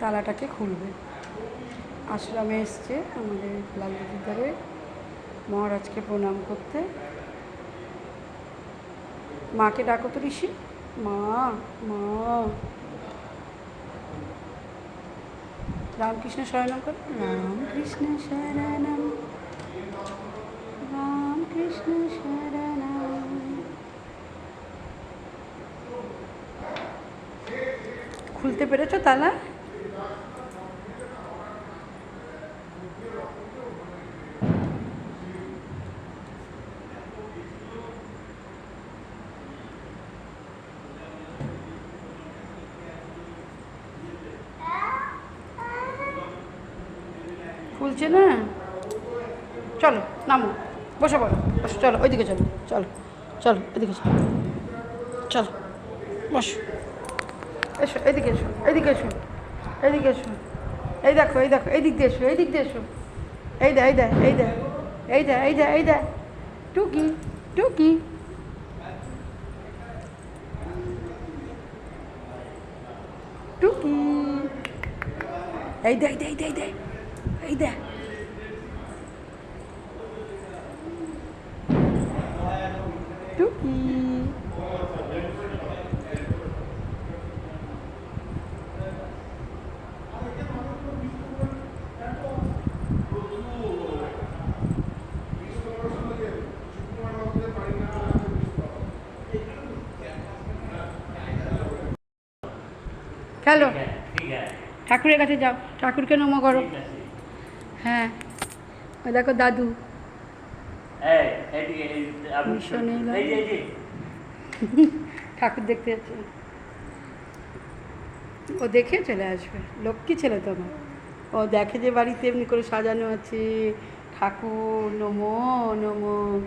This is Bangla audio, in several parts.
তালাটাকে খুলবে। আশ্রমে এসছে আমাদের লাল ধারে মহারাজকে প্রণাম করতে। মাকে ডাকো তো ঋষি। মা মা। রামকৃষ্ণ শরণম করে। রামকৃষ্ণ শরণম রামকৃষ্ণ শরণম খুলতে পেরেছ তালা? খুলছে না? চলো, নামো। বসে পড়ো বসো, চলো, ওইদিকে চলো চলো চলো, এদিকে চলো চলো, বসো। এসো, এদিকে এসো এদিকে এসো এদিকে এসো। এই দেখো এই দেখো, এই দিক দিয়ে এসো, এই দিক দিয়ে এসো। এই দে এই দে এই দে এই দে এই দে এই দে। টুকি টুকি। টুকি। এই দে এই দে এই দে এই দে। এই দে টুকি। খেলো। ঠাকুরের কাছে যাও। ঠাকুরকে নম করো। হ্যাঁ। ওই দেখো দাদু। ঠাকুর দেখতে যাচ্ছে। ও দেখে চলে আসবে। লক্ষ্মী ছেলে তোমার ও দেখে যে বাড়িতে এমনি করে সাজানো আছে। ঠাকুর নমো নমো।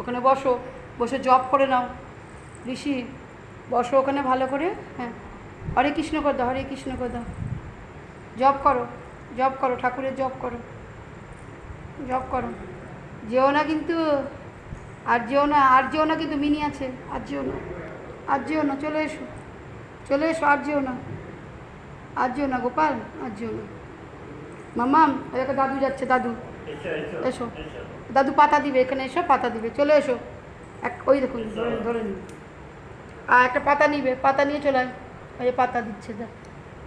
ওখানে বসো। বসে জব করে নাও। ঋষি বসো ওখানে ভালো করে। হ্যাঁ। হরে কৃষ্ণ কর দাও হরে কৃষ্ণ কর দাও। জব করো। জব করো, ঠাকুরের জব করো জব করো। যেও না কিন্তু, আর যেও না, আর যেও না কিন্তু মিনি আছে, আর যেও না, আর যেও না, চলে এসো চলে এসো, আর যেও না, আর যেও না, গোপাল, আর যেও না। মামাম দেখো দাদু যাচ্ছে, দাদু। এসো, দাদু পাতা দিবে, এখানে এসো, পাতা দিবে, চলে এসো। এক, ওই দেখুন, ধরে নিন। আর একটা পাতা নিবে, পাতা নিয়ে চলে আয়। ওই পাতা দিচ্ছে দা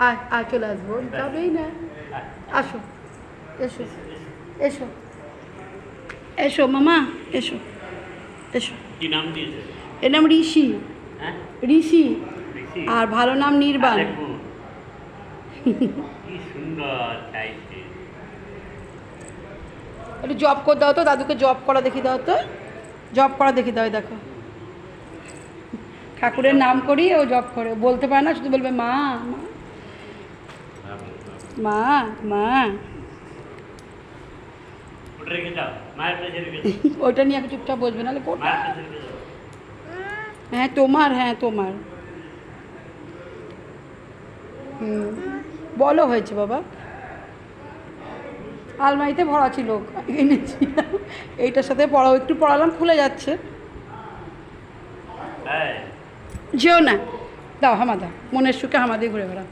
আয় আয় চলে আসব। যাবেই না। আসো। এসো এসো। এসো মামা এসো। এসো। এর নাম ঋষি। হ্যাঁ? ঋষি। ঋষি। আর ভালো নাম নির্বাণ। একটু জব করে দাও তো। দাদুকে জব করা দেখি দাও তো। জব করা দেখি দাও দেখো। ঠাকুরের নাম করি ও জব করে। বলতে পারে না শুধু বলবে মা মা। মা ওটা যাও। ওইটা নিয়ে একটু চুপচাপ বসবে নাহলে হ্যাঁ তোমার হ্যাঁ তোমার। হুম। বলো হয়েছে বাবা। আলমারিতে ভরা ছিল এনেছিলাম এইটার সাথে পড়াও একটু পড়ালাম খুলে যাচ্ছে। যেও না। দাও হামা দাও। মনের সুখে হামা দিয়ে ঘুরে বেড়াও।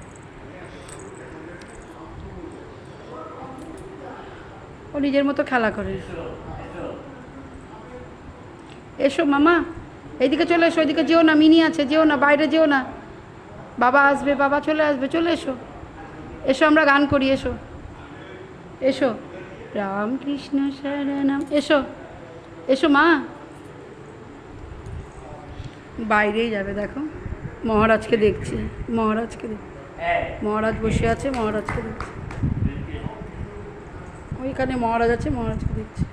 ও নিজের মতো খেলা করে। এসো মামা, এইদিকে চলে এসো, ওইদিকে যেও না, মিনি আছে, যেও না, বাইরে যেও না। বাবা আসবে, বাবা চলে আসবে, চলে এসো। এসো, আমরা গান করি, এসো। এসো। রামকৃষ্ণ শরণম, এসো। এসো মা। বাইরেই যাবে, দেখো। মহারাজকে দেখছি, মহারাজকে দেখ মহারাজ বসে আছে, মহারাজকে দেখছি। ওইখানে মহারাজ আছে, মহারাজকে দেখছি।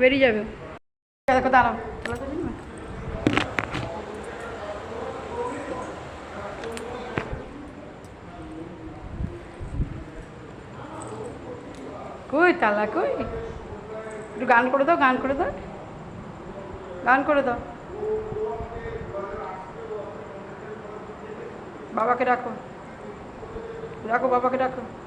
বেরিয়ে যাবে দেখো, দাঁড়াও? কই তালা, কই? একটু গান করে দাও, গান করে দাও। গান করে দাও। বাবাকে Aku bawa ke dakwah